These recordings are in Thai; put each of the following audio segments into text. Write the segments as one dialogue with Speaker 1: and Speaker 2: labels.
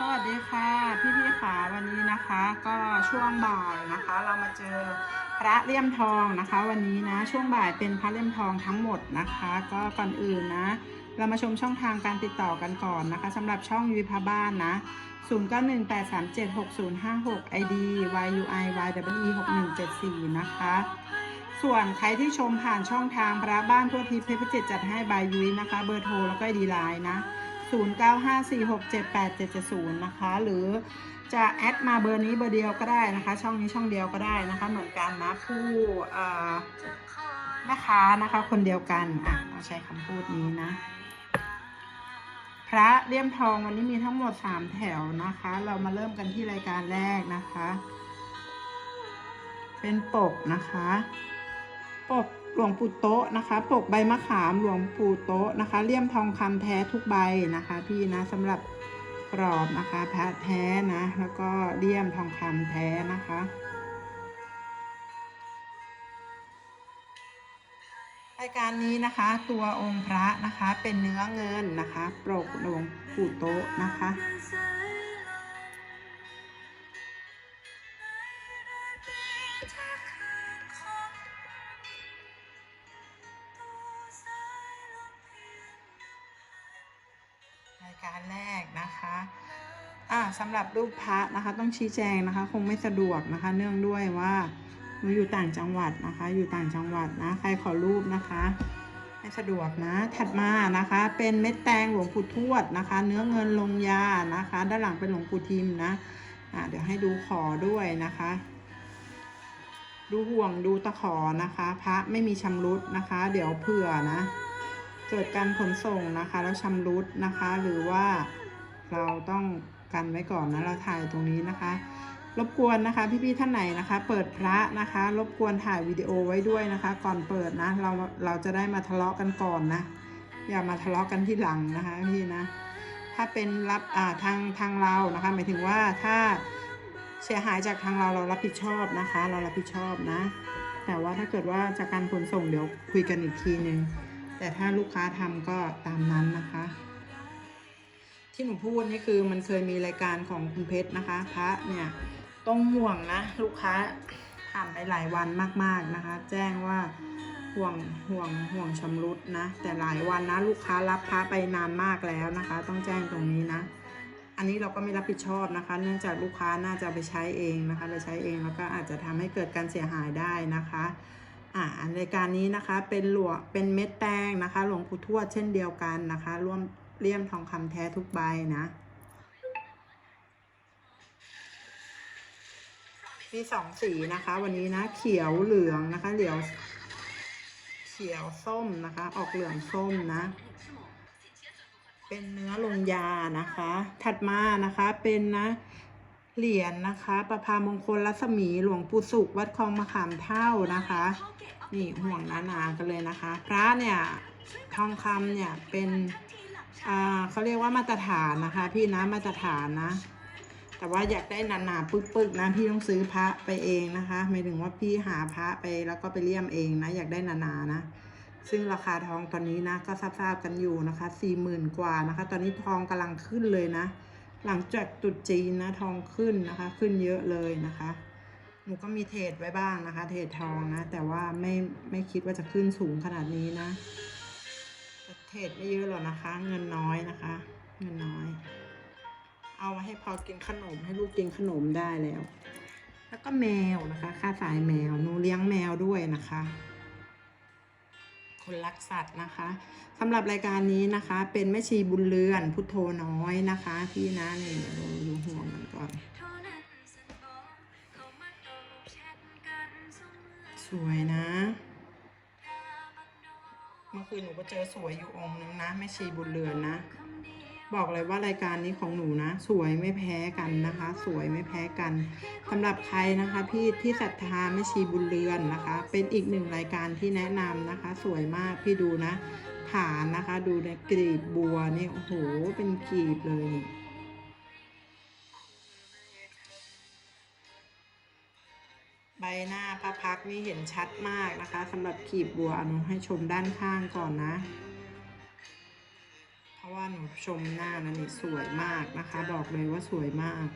Speaker 1: สวัสดีค่ะพี่พี่ๆขาวันนี้นะคะ ก็ช่วงบ่ายนะคะ เรามาเจอพระเลี่ยมทองนะคะ วันนี้นะช่วงบ่ายเป็นพระเลี่ยมทองทั้งหมดนะคะ ก็ก่อนอื่นนะ เรามาชมช่องทางการติดต่อกันก่อนนะคะสำหรับช่องยุพาบ้านนะ 0918376056 ID YUI YWE 6174 นะคะส่วนใครที่ชมผ่านช่องทางพระบ้านทั่วทิพย์เพชรจิตจัดให้บายยุ้ยนะคะ เบอร์โทรแล้วก็ดีไลน์นะ 0954678770 นะคะ หรือจะแอดมาเบอร์นี้เบอร์เดียวก็ได้นะคะ ช่องนี้ช่องเดียวก็ได้นะคะ เหมือนกันนะผู้แม่ค้านะคะคนเดียวกันอะเอาใช้คำพูดนี้นะ พระเลี่ยมทองวันนี้มีทั้งหมด3แถวนะคะ เรามาเริ่มกันที่รายการแรกนะคะ เป็นปกนะคะ ปก หลวงปู่โต๊ะนะคะ ปกใบมะขามหลวงปู่โต๊ะนะคะ เลี่ยมทองคำแท้ทุกใบนะคะ พี่นะสำหรับกรอบนะคะพระแท้นะ แล้วก็เลี่ยมทองคำแท้นะคะรายการนี้นะคะ ตัวองค์พระนะคะเป็นเนื้อเงินนะคะ ปกหลวงปู่โต๊ะนะคะ การแรกนะคะอ่าสำหรับรูปพระนะคะต้องชี้แจงนะคะ คงไม่สะดวกนะคะ เนื่องด้วยว่าหนูอยู่ต่างจังหวัดนะคะ อยู่ต่างจังหวัดนะใครขอรูปนะคะ ไม่สะดวกนะ ถัดมานะคะ เป็นเม็ดแตงหลวงปู่ทวดนะคะ เนื้อเงินลงยานะคะ ด้านหลังเป็นหลวงปู่ทิมนะอ่าเดี๋ยวให้ดูขอด้วยนะคะ ดูห่วงดูตะขอนะคะ พระไม่มีชำรุดนะคะ เดี๋ยวเผื่อนะ เกิดการขนส่งนะคะแล้วชำรุดนะคะ หรือว่าเราต้องกันไว้ก่อนนะเราถ่ายตรงนี้นะคะ รบกวนนะคะ พี่ๆท่านไหนนะคะ เปิดพระนะคะ รบกวนถ่ายวิดีโอไว้ด้วยนะคะ ก่อนเปิดนะเราเราจะได้มาทะเลาะกันก่อนนะอย่ามาทะเลาะกันที่หลังนะคะพี่นะ ถ้าเป็นรับอ่าทางทางเรานะคะ หมายถึงว่าถ้าเสียหายจากทางเราเรารับผิดชอบนะคะ เรารับผิดชอบนะ แต่ว่าถ้าเกิดว่าจากการขนส่งเดี๋ยวคุยกันอีกทีหนึ่ง แต่ถ้าลูกค้าทำก็ตามนั้นนะคะ ที่หนูพูดนี่คือมันเคยมีรายการของคุณเพชรนะคะ พระเนี่ยต้องห่วงนะ ลูกค้าผ่านไปหลายวันมากๆนะคะ แจ้งว่าห่วงห่วงห่วงชำรุดนะ แต่หลายวันนะลูกค้ารับพระไปนานมากแล้วนะคะ ต้องแจ้งตรงนี้นะ อันนี้เราก็ไม่รับผิดชอบนะคะ เนื่องจากลูกค้าน่าจะไปใช้เองนะคะ ไปใช้เองแล้วก็อาจจะทำให้เกิดการเสียหายได้นะคะ อ่าอันรายการนี้นะคะเป็นหลวงเป็นเม็ดแป้งนะคะ หลวงปู่ทวดเช่นเดียวกันนะคะร่วมเลี่ยมทองคำแท้ทุกใบนะ มีสองสีนะคะ วันนี้นะ เขียวเหลืองนะคะเหลียวเขียวส้มนะคะ ออกเหลืองส้มนะ เป็นเนื้อลงยานะคะ ถัดมานะคะเป็นนะ เหรียญนะคะประพามงคลรัศมีหลวงปู่สุขวัดคลองมะขามเท่านะคะ นี่ห่วงหนาๆกันเลยนะคะ พระเนี่ยทองคำเนี่ยเป็นอ่าเขาเรียกว่ามาตรฐานนะคะ พี่นะมาตรฐานนะ แต่ว่าอยากได้หนาๆปึกๆนะ พี่ต้องซื้อพระไปเองนะคะหมายถึงว่าพี่หาพระไปแล้วก็ไปเลี่ยมเองนะ อยากได้หนาๆนะ ซึ่งราคาทองตอนนี้นะก็ทราบๆกันอยู่นะคะสี่หมื่นกว่านะคะ ตอนนี้ทองกำลังขึ้นเลยนะ หลังจากตุดจีนนะทองขึ้นนะคะ ขึ้นเยอะเลยนะคะ หนูก็มีเทรดไว้บ้างนะคะ เทรดทองนะ แต่ว่าไม่ไม่คิดว่าจะขึ้นสูงขนาดนี้นะเทรดไม่เยอะหรอกนะคะ เงินน้อยนะคะ เงินน้อย เอามาให้พอกินขนมให้ลูกกินขนมได้แล้ว แล้วก็แมวนะคะ ค่าสายแมวหนูเลี้ยงแมวด้วยนะคะ คนรักสัตว์นะคะสำหรับรายการนี้นะคะ เป็นแม่ชีบุญเรือนพุทโธน้อยนะคะ พี่นะเนี่ยดี๋ยวเราดูห่วงมันก่อน สวยนะ เมื่อคืนหนูก็เจอสวยอยู่องค์นึงนะแม่ชีบุญเรือนนะ บอกเลยว่ารายการนี้ของหนูนะ สวยไม่แพ้กันนะคะ สวยไม่แพ้กันสำหรับใครนะคะพี่ที่ศรัทธาแม่ชีบุญเรือนนะคะ เป็นอีกหนึ่งรายการที่แนะนำนะคะ สวยมากพี่ดูนะฐานนะคะ ดูในกรีบบัวนี่โอ้โหเป็นกรีบเลยใบหน้าพระพักนี่เห็นชัดมากนะคะสำหรับกรีบบัวอนุให้ชมด้านข้างก่อนนะ ราะว่าหนูชมหน้านะนี่สวยมากนะคะ บอกเลยว่าสวยมาก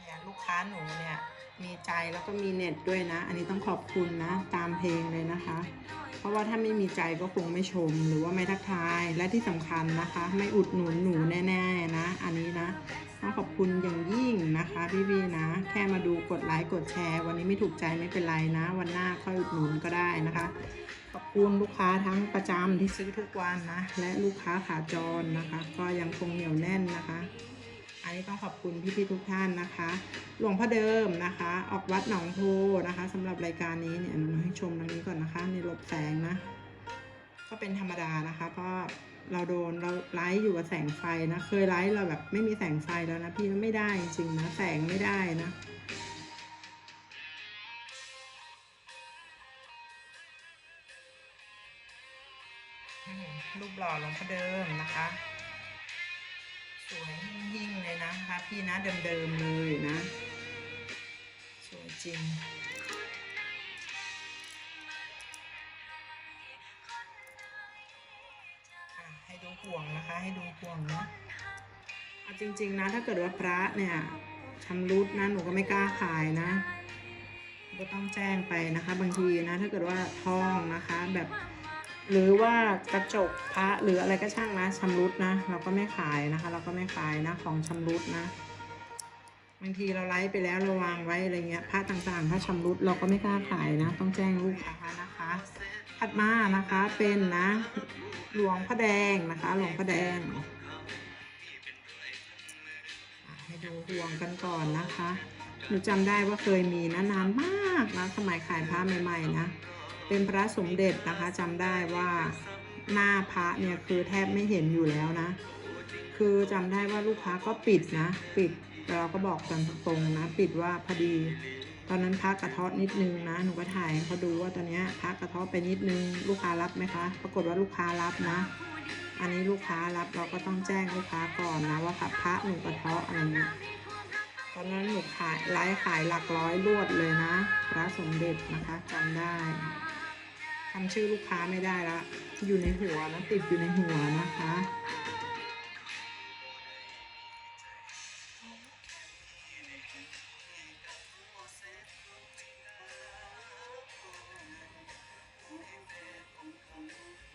Speaker 1: เนี่ยลูกค้าหนูเนี่ย มีใจแล้วก็มีเน็ตด้วยนะ อันนี้ต้องขอบคุณนะ ตามเพลงเลยนะคะ เพราะว่าถ้าไม่มีใจก็คงไม่ชมหรือว่าไม่ทักทายและที่สำคัญนะคะ ไม่อุดหนุนหนูแน่ๆนะ อันนี้นะต้องขอบคุณอย่างยิ่งนะคะพี่ๆนะ แค่มาดูกดไลค์กดแชร์ วันนี้ไม่ถูกใจไม่เป็นไรนะ วันหน้าค่อยอุดหนุนก็ได้นะคะขอบคุณลูกค้าทั้งประจำที่ซื้อทุกวันนะ และลูกค้าขาจรนะคะ ก็ยังคงเหนียวแน่นนะคะ อันนี้ต้องขอบคุณพี่ๆทุกท่านนะคะ หลวงพ่อเดิมนะคะ ออกวัดหนองโพนะคะสำหรับรายการนี้เนี่ยหนูให้ชมตรงนี้ก่อนนะคะในหลบแสงนะ ก็เป็นธรรมดานะคะเพราะเราโดนเราไลฟ์อยู่กับแสงไฟนะ เคยไลฟ์เราแบบไม่มีแสงไฟแล้วนะพี่ไม่ได้จริงนะแสงไม่ได้นะรูปหล่อหลวงพ่อเดิมนะคะ สวย พี่นะเดิมๆเลยนะสวยจริงให้ดูห่วงนะคะ ให้ดูห่วงเนาะเอาจริง ๆ นะ ถ้าเกิดว่าพระเนี่ยชำรุดนะหนูก็ไม่กล้าขายนะ ก็ต้องแจ้งไปนะคะ บางทีนะ ถ้าเกิดว่าทองนะคะแบบ หรือว่ากระจกพระหรืออะไรก็ช่างนะชำรุดนะ เราก็ไม่ขายนะคะ เราก็ไม่ขายนะของชำรุดนะ บางทีเราไลฟ์ไปแล้วเราวางไว้อะไรเงี้ยพระต่างๆ ถ้าชำรุดเราก็ไม่กล้าขายนะ ต้องแจ้งลูกค้านะคะถัดมานะคะเป็นนะ หลวงพ่อแดงนะคะ หลวงพ่อแดงให้ดูห่วงกันก่อนนะคะหนูจำได้ว่าเคยมีนะนานมากนะสมัยขายพระใหม่ๆนะ เป็นพระสมเด็จนะคะจำได้ว่าหน้าพระเนี่ยคือแทบไม่เห็นอยู่แล้วนะ คือจำได้ว่าลูกค้าก็ปิดนะ ปิดแต่เราก็บอกกันตรงๆนะ ปิดว่าพอดี ตอนนั้นพระกระเทาะนิดนึงนะหนูก็ถ่ายเขาดูว่าตอนนี้พระกระเทาะไปนิดนึง ลูกค้ารับไหมคะ ปรากฏว่าลูกค้ารับนะ อันนี้ลูกค้ารับเราก็ต้องแจ้งลูกค้าก่อนนะว่าค่ะพระหนูกระเทาะอะไรเงี้ยตอนนั้นหนูขายไลฟ์ขายหลักร้อยรวดเลยนะ พระสมเด็จนะคะจำได้ จำชื่อลูกค้าไม่ได้ละ อยู่ในหัวนะ ติดอยู่ในหัวนะคะ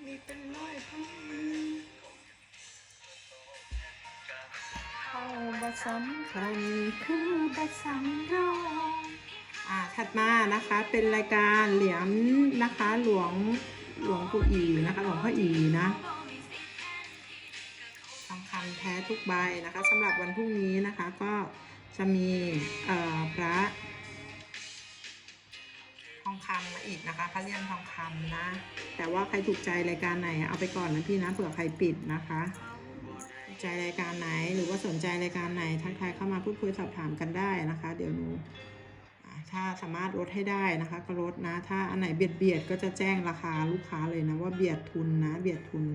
Speaker 1: มีเป็นร้อยพันเข้าบัสำคัญคือบัสำรอง อ่าถัดมานะคะเป็นรายการเหรียญนะคะหลวงหลวงปู่อีนะคะหลวงพ่ออีนะทองคำแท้ทุกใบนะคะสำหรับวันพรุ่งนี้นะคะก็จะมีเอ่อพระทองคำมาอีกนะคะพระเลี่ยมทองคำนะ แต่ว่าใครถูกใจรายการไหนเอาไปก่อนนะพี่นะเผื่อใครปิดนะคะใจรายการไหนหรือว่าสนใจรายการไหนทักทายเข้ามาพูดคุยสอบถามกันได้นะคะ เดี๋ยวหนู สามารถลดให้ได้นะคะก็ลดนะ ถ้าอันไหนเบียดเบียดก็จะแจ้งราคาลูกค้าเลยนะว่าเบียดทุนนะ เบียดทุน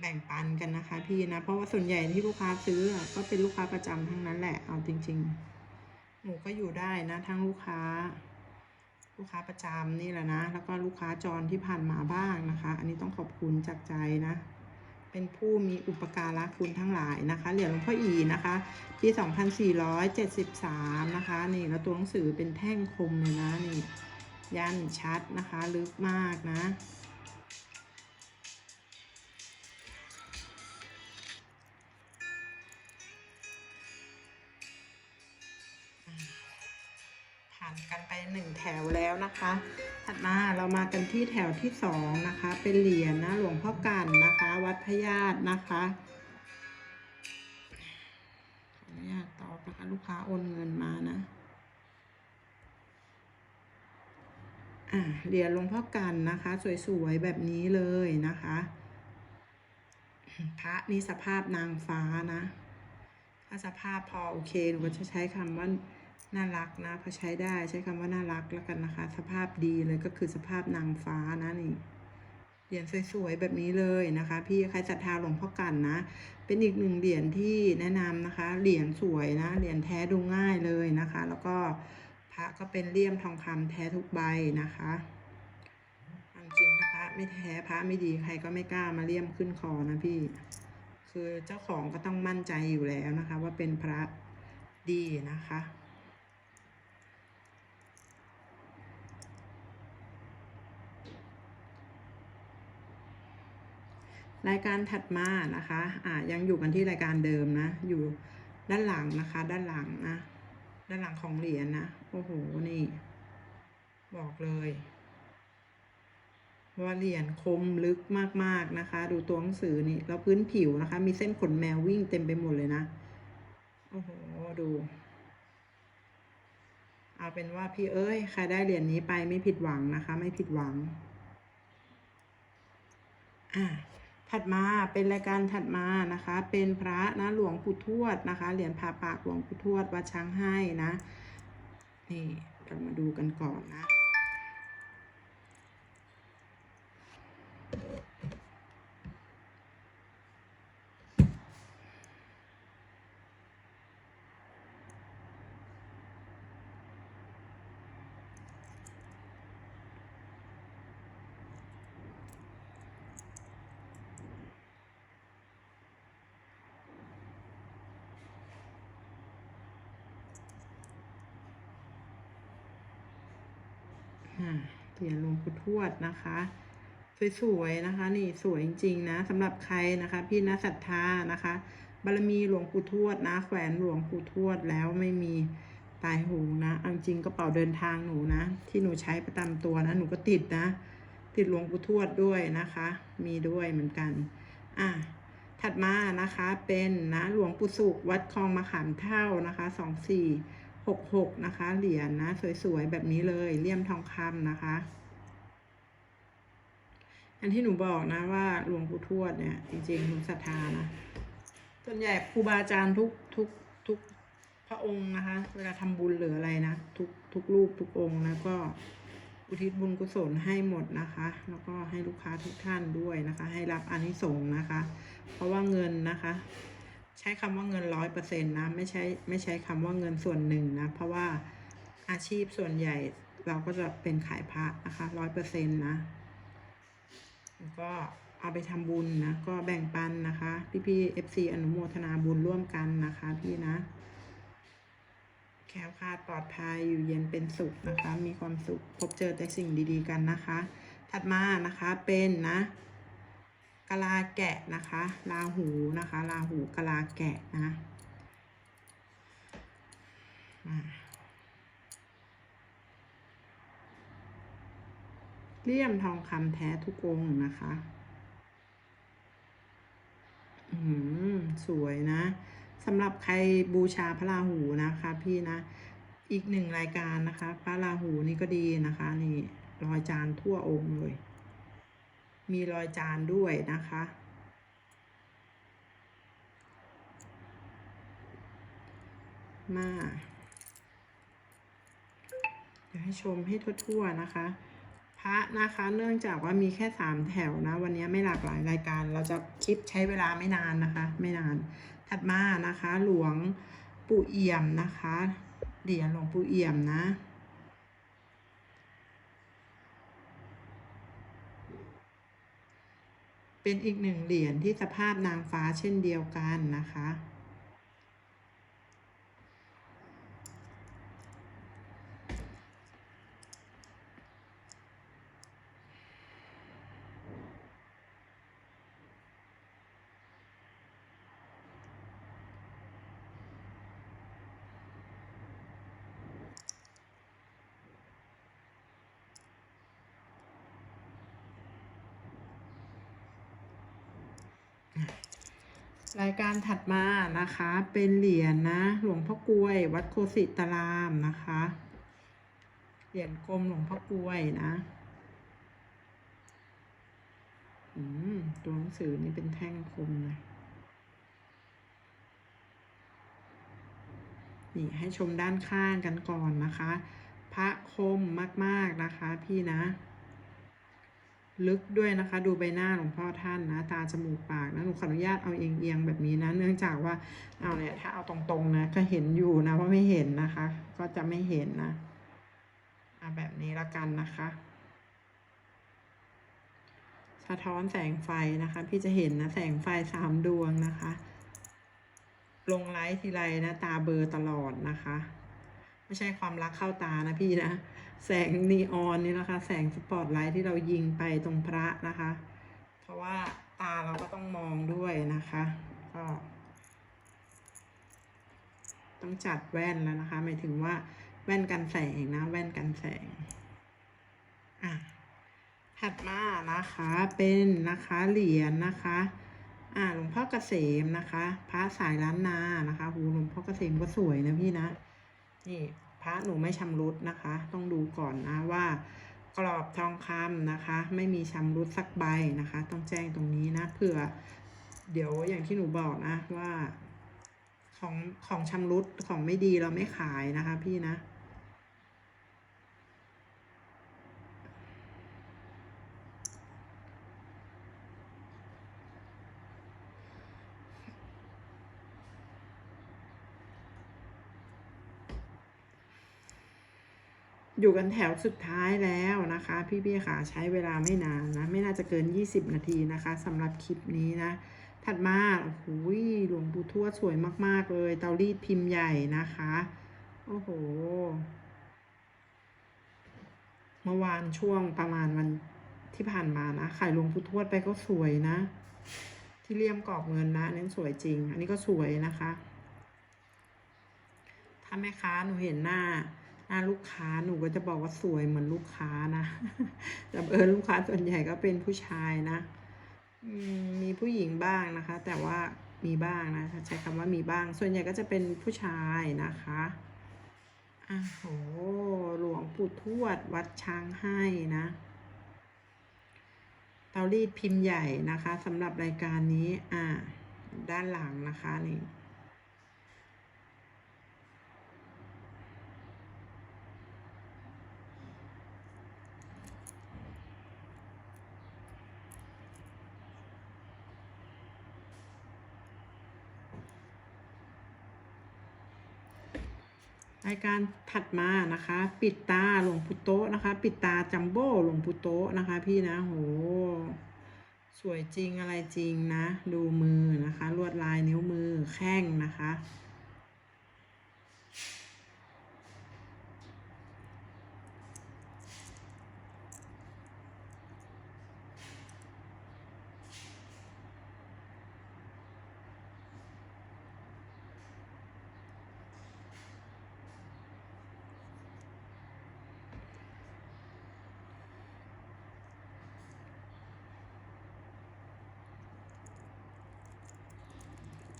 Speaker 1: แบ่งปันกันนะคะ พี่นะ เพราะว่าส่วนใหญ่ที่ลูกค้าซื้อก็เป็นลูกค้าประจำทั้งนั้นแหละ เอาจริง ๆ หนูก็อยู่ได้นะ ทั้งลูกค้า ลูกค้าประจำนี่แหละนะ แล้วก็ลูกค้าจรที่ผ่านมาบ้างนะคะ อันนี้ต้องขอบคุณจากใจนะ เป็นผู้มีอุปการะคุณทั้งหลายนะคะ เหรียญหลวงพ่ออีนะคะ ปี 2473 นะคะ นี่แล้วตัวหนังสือเป็นแท่งคมเลยนะนี่ยันชัดนะคะ ลึกมากนะผ่านกันไปหนึ่งแถวแล้วนะคะ ถัดมาเรามากันที่แถวที่สองนะคะ เป็นเหรียญนะหลวงพ่อกันนะคะ วัดพญาตนะคะขออนุญาตตอบนะคะลูกค้าโอนเงินมานะอ่าเหรียญหลวงพ่อกันนะคะ สวยๆแบบนี้เลยนะคะพระนี่สภาพนางฟ้านะ ถ้าสภาพพอโอเคหนูก็จะใช้คำว่า น่ารักนะพอใช้ได้ใช้คำว่าน่ารักแล้วกันนะคะ สภาพดีเลยก็คือสภาพนางฟ้านะนี่เหรียญสวยๆแบบนี้เลยนะคะ พี่ใครศรัทธาหลวงพ่อกันนะ เป็นอีกหนึ่งเหรียญที่แนะนำนะคะ เหรียญสวยนะ เหรียญแท้ดูง่ายเลยนะคะ แล้วก็พระก็เป็นเลี่ยมทองคำแท้ทุกใบนะคะจริงนะพระไม่แท้พระไม่ดีใครก็ไม่กล้ามาเลี่ยมขึ้นคอนะพี่ คือเจ้าของก็ต้องมั่นใจอยู่แล้วนะคะ ว่าเป็นพระดีนะคะ รายการถัดมานะคะอ่ายังอยู่กันที่รายการเดิมนะ อยู่ด้านหลังนะคะ ด้านหลังนะ ด้านหลังของเหรียญนะ โอ้โห นี่ บอกเลยว่าเหรียญคมลึกมากๆนะคะ ดูตัวหนังสือนี่แล้วพื้นผิวนะคะ มีเส้นขนแมววิ่งเต็มไปหมดเลยนะ โอ้โห ดู เอาเป็นว่าพี่เอ้ย ใครได้เหรียญนี้ไปไม่ผิดหวังนะคะ ไม่ผิดหวัง อ่า ถัดมาเป็นรายการถัดมานะคะ เป็นพระนะหลวงปู่ทวดนะคะ เหรียญผ่าปากหลวงปู่ทวดวัดช้างให้นะ นี่เรามาดูกันก่อนนะ เหรียญหลวงปู่ทวดนะคะ สวยๆนะคะ นี่สวยจริงๆนะสำหรับใครนะคะ พี่นักศรัทธานะคะ บารมีหลวงปู่ทวดนะ แขวนหลวงปู่ทวดแล้วไม่มีตายโหงนะเอาจริงกระเป๋าเดินทางหนูนะ ที่หนูใช้ประจำตัวนะหนูก็ติดนะ ติดหลวงปู่ทวดด้วยนะคะ มีด้วยเหมือนกันอะถัดมานะคะเป็นนะหลวงปู่สุขวัดคลองมะขามเท่านะคะสองสี่ หกหกนะคะ เหรียญนะสวยๆ แบบนี้เลยเลี่ยมทองคำนะคะ อันที่หนูบอกนะว่าหลวงปู่ทวดเนี่ย จริงๆหนูศรัทธานะส่วนใหญ่ครูบาอาจารย์ทุกทุกทุกพระองค์นะคะ เวลาทำบุญหรืออะไรนะ ทุกทุกรูปทุกองค์นะก็อุทิศบุญกุศลให้หมดนะคะ แล้วก็ให้ลูกค้าทุกท่านด้วยนะคะ ให้รับอานิสงส์นะคะ เพราะว่าเงินนะคะ ใช้คำว่าเงินร้อยเปอร์เซ็นต์นะไม่ใช่ไม่ใช้คำว่าเงินส่วนหนึ่งนะ เพราะว่าอาชีพส่วนใหญ่เราก็จะเป็นขายพระนะคะร้อยเปอร์เซ็นต์นะก็เอาไปทำบุญนะ ก็แบ่งปันนะคะ พี่พี่เอฟซีอนุโมทนาบุญร่วมกันนะคะ พี่นะ แค้วคาดปลอดภัยอยู่เย็นเป็นสุขนะคะ มีความสุขพบเจอแต่สิ่งดี ๆ กันนะคะ ถัดมานะคะเป็นนะ กลาแกะนะคะลาหูนะคะลาหูกลาแกะนะเลี่ยมทองคำแท้ทุกองนะคะ อืม สวยนะสำหรับใครบูชาพระราหูนะคะ พี่นะ อีกหนึ่งรายการนะคะ พระราหูนี่ก็ดีนะคะ นี่รอยจานทั่วองค์เลย มีรอยจานด้วยนะคะ มาเดี๋ยวให้ชมให้ทั่วๆนะคะ พระนะคะเนื่องจากว่ามีแค่สามแถวนะ วันนี้ไม่หลากหลายรายการ เราจะคลิปใช้เวลาไม่นานนะคะ ไม่นาน ถัดมานะคะ หลวงปู่เอี่ยมนะคะเหรียญหลวงปู่เอี่ยมนะ เป็นอีกหนึ่งเหรียญที่สภาพนางฟ้าเช่นเดียวกันนะคะ การถัดมานะคะ เป็นเหรียญนะ หลวงพ่อกวย วัดโคสิตารามนะคะ เหรียญกลมหลวงพ่อกวยนะอืมตัวหนังสือนี่เป็นแท่งคมเลยนี่ให้ชมด้านข้างกันก่อนนะคะ พระคมมาก ๆ นะคะพี่นะ ลึกด้วยนะคะ ดูใบหน้าหลวงพ่อท่านนะ ตาจมูกปากนะหนูขออนุญาตเอาเอียงๆแบบนี้นะ เนื่องจากว่าเอาเนี่ยถ้าเอาตรงๆนะก็เห็นอยู่นะว่าไม่เห็นนะคะ ก็จะไม่เห็นนะอะแบบนี้ละกันนะคะ สะท้อนแสงไฟนะคะ พี่จะเห็นนะแสงไฟสามดวงนะคะ ลงไลท์ทีไรนะ ตาเบลอร์ตลอดนะคะ ไม่ใช่ความรักเข้าตานะพี่นะ แสงนีออนนี่นะคะ แสงสปอตไลท์ที่เรายิงไปตรงพระนะคะ เพราะว่าตาเราก็ต้องมองด้วยนะคะ ก็ต้องจัดแว่นแล้วนะคะ หมายถึงว่าแว่นกันแสงนะ แว่นกันแสง อะ ถัดมานะคะ เป็นนะคะเหรียญนะคะ อ่าหลวงพ่อเกษมนะคะ พระสายล้านนานะคะหูหลวงพ่อเกษมก็สวยนะพี่นะ นี่ พระหนูไม่ชำรุดนะคะ ต้องดูก่อนนะว่ากรอบทองคำนะคะ ไม่มีชำรุดสักใบนะคะ ต้องแจ้งตรงนี้นะเผื่อเดี๋ยวอย่างที่หนูบอกนะว่าของของชำรุดของไม่ดีเราไม่ขายนะคะพี่นะ อยู่กันแถวสุดท้ายแล้วนะคะ พี่ๆค่ะใช้เวลาไม่นานนะ ไม่น่าจะเกิน 20 นาทีนะคะสำหรับคลิปนี้นะ ถัดมาโอ้โหหลวงปู่ทวดสวยมาก ๆ เลย เตารีดพิมพ์ใหญ่นะคะ โอ้โห เมื่อวานช่วงประมาณวันที่ผ่านมานะขายหลวงปู่ทวดไปก็สวยนะ ที่เลี่ยมกรอบเงินนะนนั้นสวยจริง อันนี้ก็สวยนะคะ ถ้าแม่ค้าหนูเห็นหน้า หน้าลูกค้าหนูก็จะบอกว่าสวยเหมือนลูกค้านะแต่เออลูกค้าส่วนใหญ่ก็เป็นผู้ชายนะมมีผู้หญิงบ้างนะคะ แต่ว่ามีบ้างนะใช้คำว่ามีบ้าง ส่วนใหญ่ก็จะเป็นผู้ชายนะคะอะโหหลวงปู่ทวดวัดช้างให้นะเตารีดพิมพ์ใหญ่นะคะสำหรับรายการนี้อ่าด้านหลังนะคะนี่ รายการถัดมานะคะ ปิดตาหลวงพุโตนะคะ ปิดตาจัมโบ้หลวงพุโตนะคะ พี่นะโหสวยจริงอะไรจริงนะ ดูมือนะคะ ลวดลายนิ้วมือแข้งนะคะ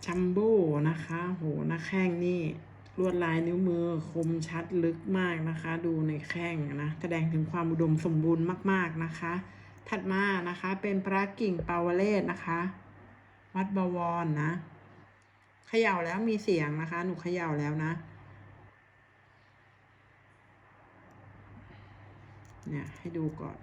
Speaker 1: จัมโบ้นะคะ โหหน้าแข้งนี่ลวดลายนิ้วมือคมชัดลึกมากนะคะ ดูในแข้งนะ แสดงถึงความอุดมสมบูรณ์มาก ๆนะคะ ถัดมานะคะเป็นพระกิ่งปาวเลศนะคะ วัดบวรนะเขย่าแล้วมีเสียงนะคะ หนูเขย่าแล้วนะเนี่ยให้ดูก่อน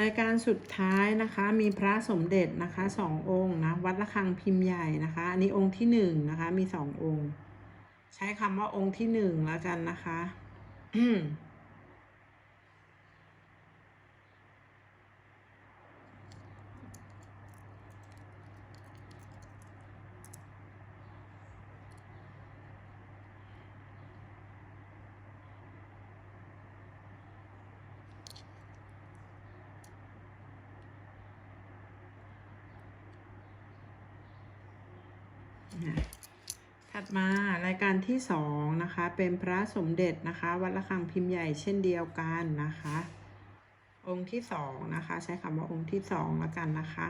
Speaker 1: รายการสุดท้ายนะคะมีพระสมเด็จนะคะสององค์นะวัดระฆังพิมพ์ใหญ่นะคะอันนี้องค์ที่หนึ่งนะคะมีสององค์ ใช้คำว่าองค์ที่หนึ่งแล้วกันนะคะ ถัด มารายการที่สองนะคะ เป็นพระสมเด็จนะคะ วัดระฆังพิมพ์ใหญ่เช่นเดียวกันนะคะ องค์ที่สองนะคะ ใช้คำว่าองค์ที่สองแล้วกันนะคะ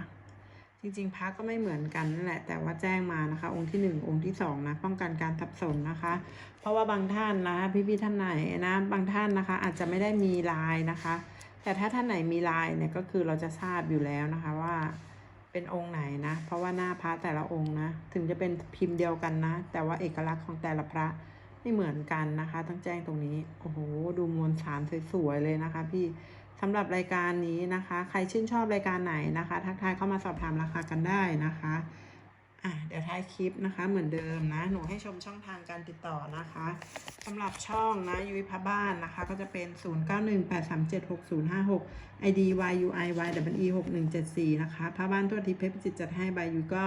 Speaker 1: จริงๆพระก็ไม่เหมือนกันนั่นแหละ แต่ว่าแจ้งมานะคะ องค์ที่หนึ่งองค์ที่สองนะป้องกันการทับสนนะคะ เพราะว่าบางท่านนะพี่ๆท่านไหนนะบางท่านนะคะ อาจจะไม่ได้มีลายนะคะ แต่ถ้าท่านไหนมีลายเนี่ยก็คือเราจะทราบอยู่แล้วนะคะว่า เป็นองค์ไหนนะ เพราะว่าหน้าพระแต่ละองค์นะ ถึงจะเป็นพิมพ์เดียวกันนะ แต่ว่าเอกลักษณ์ของแต่ละพระไม่เหมือนกันนะคะ ต้องแจ้งตรงนี้ โอ้โห ดูมวลสารสวยๆเลยนะคะ พี่สำหรับรายการนี้นะคะ ใครชื่นชอบรายการไหนนะคะ ทักทายเข้ามาสอบถามราคากันได้นะคะ อะเดี๋ยวท้ายคลิปนะคะ เหมือนเดิมนะ หนูให้ชมช่องทางการติดต่อนะคะสำหรับช่องนะยุ้ยพระบ้านนะคะ ก็จะเป็น 0918376056 ID YUI YWE 6174 นะคะพระบ้านทั่วทิพย์เพชรจิตจัดให้ใบยุ้ยก็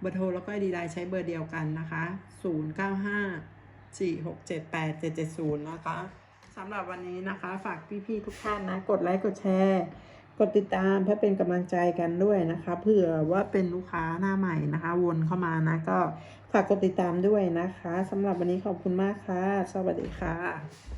Speaker 1: เบอร์โทรแล้วก็ ID ไลน์ใช้เบอร์เดียวกันนะคะ 0954678770 นะคะสำหรับวันนี้นะคะ ฝากพี่ๆทุกท่านนะ กดไลค์กดแชร์ กดติดตามเพื่อเป็นกำลังใจกันด้วยนะคะ เผื่อว่าเป็นลูกค้าหน้าใหม่นะคะ วนเข้ามานะก็ฝากกดติดตามด้วยนะคะสำหรับวันนี้ขอบคุณมากค่ะ สวัสดีค่ะ